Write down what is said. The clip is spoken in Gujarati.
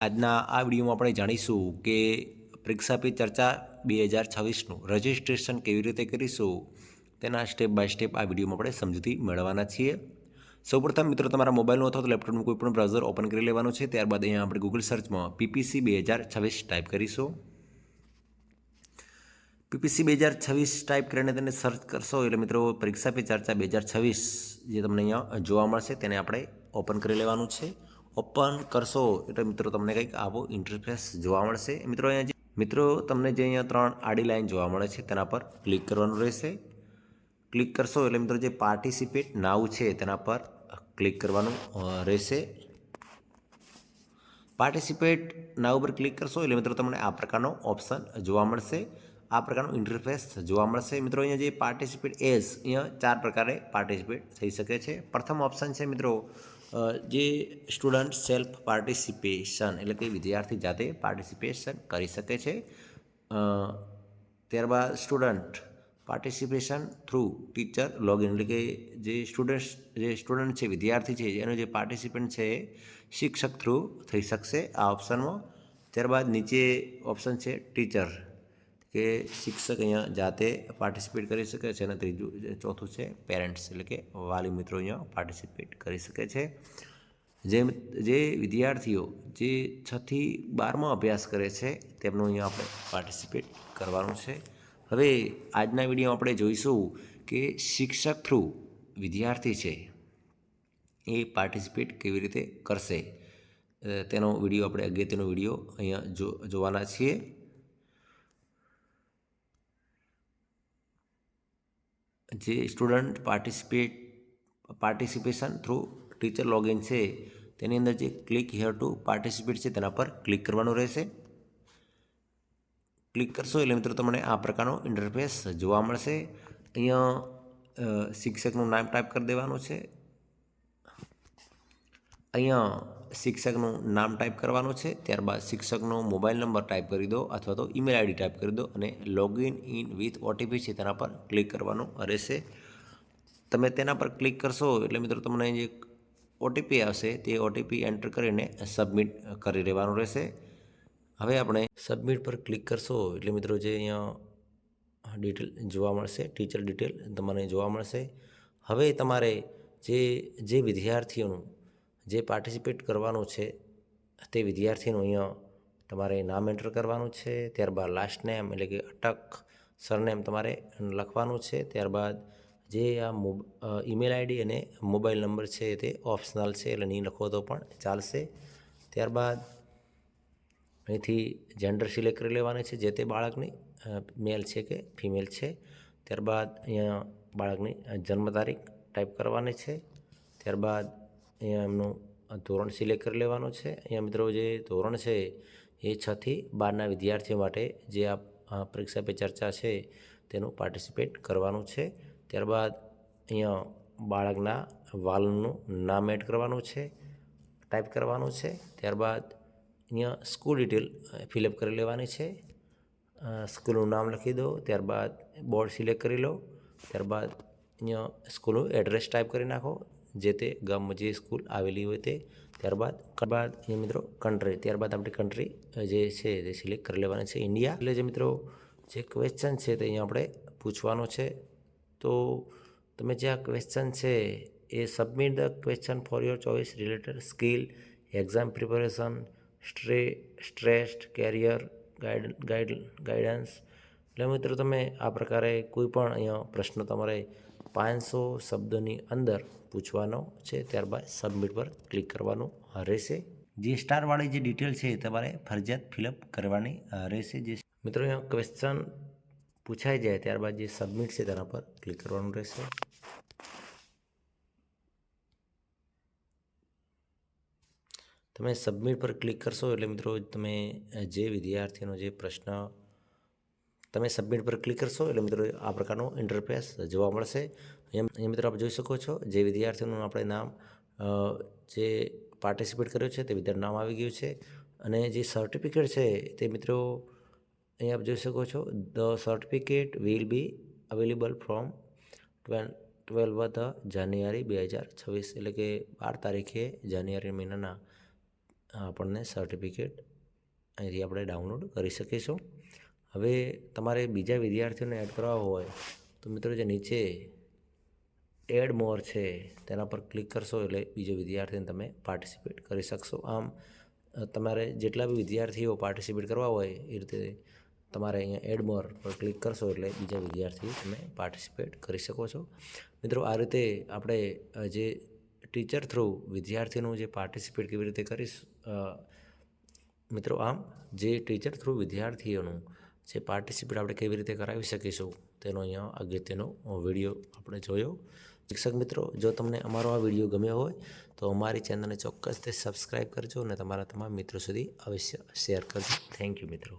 આજના આ વિડીયોમાં આપણે જાણીશું કે પરીક્ષા ચર્ચા બે હજાર છવ્વીસનું રજિસ્ટ્રેશન કેવી રીતે કરીશું તેના સ્ટેપ બાય સ્ટેપ આ વિડીયોમાં આપણે સમજૂતી મેળવવાના છીએ. સૌપ્રથમ મિત્રો, તમારા મોબાઈલનું અથવા તો લેપટોપનું કોઈ પણ બ્રાઉઝર ઓપન કરી લેવાનું છે, ત્યારબાદ અહીંયા આપણે ગૂગલ સર્ચમાં પીપીસી બે હજાર છવ્વીસ ટાઈપ કરીશું. પીપીસી બે હજાર છવ્વીસ ટાઈપ કરીને તેને સર્ચ કરશો એટલે મિત્રો પરીક્ષા પે ચર્ચા બે હજાર છવ્વીસ જે તમને અહીંયા જોવા મળશે, તેને આપણે ઓપન કરી લેવાનું છે. ઓપન કરશો એટલે મિત્રો તમને કંઈક આવો ઇન્ટરફેસ જોવા મળશે. મિત્રો અહીંયા મિત્રો, તમને જે અહીંયા ત્રણ આડી લાઈન જોવા મળે છે, તેના પર ક્લિક કરવાનું રહેશે. ક્લિક કરશો એટલે મિત્રો જે પાર્ટિસિપેટ નાવ છે, તેના પર ક્લિક કરવાનું રહેશે. પાર્ટિસિપેટ નાવ ઉપર ક્લિક કરશો એટલે મિત્રો તમને આ પ્રકારનો ઓપ્શન જોવા મળશે. આ પ્રકારનું ઇન્ટરફેસ જોવા મળશે. મિત્રો, અહીંયા જે પાર્ટિસિપેટ એઝ અહીંયા ચાર પ્રકારે પાર્ટિસિપેટ થઈ શકે છે. પ્રથમ ઓપ્શન છે મિત્રો જે સ્ટુડન્ટ સેલ્ફ પાર્ટિસિપેશન એટલે કે વિદ્યાર્થી જાતે પાર્ટિસિપેશન કરી શકે છે. ત્યારબાદ student participation through teacher login એટલે કે જે સ્ટુડન્ટ જે સ્ટુડન્ટ છે, વિદ્યાર્થી છે, એનો જે પાર્ટિસિપન્ટ છે, શિક્ષક થ્રુ થઈ શકશે આ ઓપ્શનમાં ત્યારબાદ નીચે ઓપ્શન છે ટીચર કે શિક્ષક અહીંયા જાતે પાર્ટિસિપેટ કરી શકે છે અને ત્રીજું ચોથું છે પેરેન્ટ્સ એટલે કે વાલી મિત્રો અહીંયા પાર્ટિસિપેટ કરી શકે છે. જે જે વિદ્યાર્થીઓ જે છથી બારમાં અભ્યાસ કરે છે, તેમનું અહીંયા આપણે પાર્ટિસિપેટ કરવાનું છે. હવે આજના વીડિયો આપણે જોઈશું કે શિક્ષક થ્રુ વિદ્યાર્થી છે એ પાર્ટિસિપેટ કેવી રીતે કરશે. તેનો વીડિયો આપણે, અગત્યનો વીડિયો અહીંયા જો, જોવાના છીએ. જે student participate, participation through teacher login છે, તેની અંદર જે ક્લિક હેર ટુ પાર્ટિસિપેટ છે, તેના પર ક્લિક કરવાનું રહેશે. ક્લિક કરશો એટલે મિત્રો તમને આ પ્રકારનો ઇન્ટરફેસ જોવા મળશે. અહીંયા શિક્ષકનું નામ ટાઈપ કરી દેવાનું છે. અહીંયા શિક્ષકનું નામ ટાઈપ કરવાનું છે, ત્યારબાદ શિક્ષકનો મોબાઈલ નંબર ટાઈપ કરી દો અથવા તો ઈમેલ આઈડી ટાઈપ કરી દો અને લોગિન ઇન વિથ ઓટીપી છે તેના પર ક્લિક કરવાનું રહેશે. તમે તેના પર ક્લિક કરશો એટલે મિત્રો તમને જે ઓટીપી આવશે તે ઓટીપી એન્ટર કરીને સબમિટ કરી રહેવાનું રહેશે. હવે આપણે સબમિટ પર ક્લિક કરશો એટલે મિત્રો જે અહીંયા ડિટેલ જોવા મળશે ટીચર ડિટેલ તમને જોવા મળશે. હવે તમારે જે જે વિદ્યાર્થીઓનું જે પાર્ટિસિપેટ કરવાનું છે તે વિદ્યાર્થીનું અહીંયા તમારે નામ એન્ટર કરવાનું છે, ત્યારબાદ લાસ્ટ નેમ એટલે કે અટક સરનેમ તમારે લખવાનું છે, ત્યારબાદ જે આ ઈમેલ આઈડી અને મોબાઈલ નંબર છે તે ઓપ્શનલ છે એટલે નહીં લખો તો પણ ચાલશે. ત્યારબાદ અહીંથી જેન્ડર સિલેક્ટ કરી લેવાની છે જે તે બાળકની મેલ છે કે ફિમેલ છે. ત્યારબાદ અહીંયા બાળકની જન્મ તારીખ ટાઈપ કરવાની છે. ત્યારબાદ અહીંયા એમનું ધોરણ સિલેક્ટ કરી લેવાનું છે. અહીંયા મિત્રો જે ધોરણ છે એ છથી બારના વિદ્યાર્થીઓ માટે જે આ પરીક્ષા પે ચર્ચા છે તેનું પાર્ટિસિપેટ કરવાનું છે. ત્યારબાદ અહીંયા બાળકના વાલનું નામ એડ કરવાનું છે ટાઈપ કરવાનું છે. ત્યારબાદ અહીંયા સ્કૂલ ડિટેલ ફિલઅપ કરી લેવાની છે. સ્કૂલનું નામ લખી દો, ત્યારબાદ બોર્ડ સિલેક્ટ કરી લો. ત્યારબાદ અહીંયા સ્કૂલનું એડ્રેસ ટાઈપ કરી નાખો. જે તે ગામમાં જે સ્કૂલ આવેલી હોય તે ત્યારબાદ ત્યારબાદ અહીંયા મિત્રો કન્ટ્રી ત્યારબાદ આપણી કન્ટ્રી જે છે તે સિલેક્ટ કરી લેવાની છે ઇન્ડિયા એટલે જે મિત્રો જે ક્વેશ્ચન છે તે અહીંયા આપણે પૂછવાનો છે. તો તમે જે આ ક્વેશ્ચન છે એ submit the question for your choice related skill exam preparation stress stressed career guide guide guidance એટલે મિત્રો તમે આ પ્રકારે કોઈ પણ અહીંયા પ્રશ્ન તમારે પાંચસો શબ્દોની અંદર પૂછવાનો છે, ત્યારબાદ સબમિટ પર ક્લિક કરવાનું રહેશે. જે સ્ટારવાળી જે ડિટેલ છે તમારે ફરજિયાત ફિલઅપ કરવાની રહેશે. જે મિત્રો, અહીંયા ક્વેશ્ચન પૂછાઈ જાય, ત્યારબાદ જે સબમિટ છે, તેના પર ક્લિક કરવાનું રહેશે. તમે સબમિટ પર ક્લિક કરશો, એટલે મિત્રો, તમે જે વિદ્યાર્થીનો જે પ્રશ્ન તમે સબમિટ પર ક્લિક કરશો એટલે મિત્રો આ પ્રકારનો ઇન્ટરફેસ જોવા મળશે. એમ અહીંયા મિત્રો આપ જોઈ શકો છો જે વિદ્યાર્થીનું આપણે નામ જે પાર્ટિસિપેટ કર્યો છે તે વિદ્યાર્થી નામ આવી ગયું છે. અને જે સર્ટિફિકેટ છે તે મિત્રો અહીંયા આપ જોઈ શકો છો. The certificate will be available from twelve twelve the January બે હજાર છવ્વીસ, એટલે કે બાર તારીખે જાન્યુઆરી મહિનાના આપણને સર્ટિફિકેટ અહીંથી આપણે ડાઉનલોડ કરી શકીશું. હવે તમારે બીજા વિદ્યાર્થીઓને એડ કરવા હોય, તો મિત્રો જે નીચે એડ મોર છે, તેના પર ક્લિક કરશો એટલે બીજો વિદ્યાર્થીને તમે પાર્ટિસિપેટ કરી શકશો. આમ તમારે જેટલા બી વિદ્યાર્થીઓ પાર્ટિસિપેટ કરવા હોય, એ રીતે તમારે અહીંયા એડ મોર પર ક્લિક કરશો એટલે બીજા વિદ્યાર્થીઓ તમે પાર્ટિસિપેટ કરી શકો છો. મિત્રો, આ રીતે આપણે જે ટીચર થ્રુ વિદ્યાર્થીનું જે પાર્ટિસિપેટ કેવી રીતે કરીશ મિત્રો, આમ, જે ટીચર થ્રુ વિદ્યાર્થીઓનું જે પાર્ટિસિપેટ આપણે કેવી રીતે કરાવી શકીશું, તેનો અહીંયા અગત્યનો વીડિયો આપણે જોયો. શિક્ષક મિત્રો, જો તમને અમારો આ વીડિયો ગમ્યો હોય, તો અમારી ચેનલને ચોક્કસથી સબસ્ક્રાઈબ કરજો અને તમારા તમામ મિત્રો સુધી અવશ્ય શેર કરજો. થેન્ક યુ મિત્રો.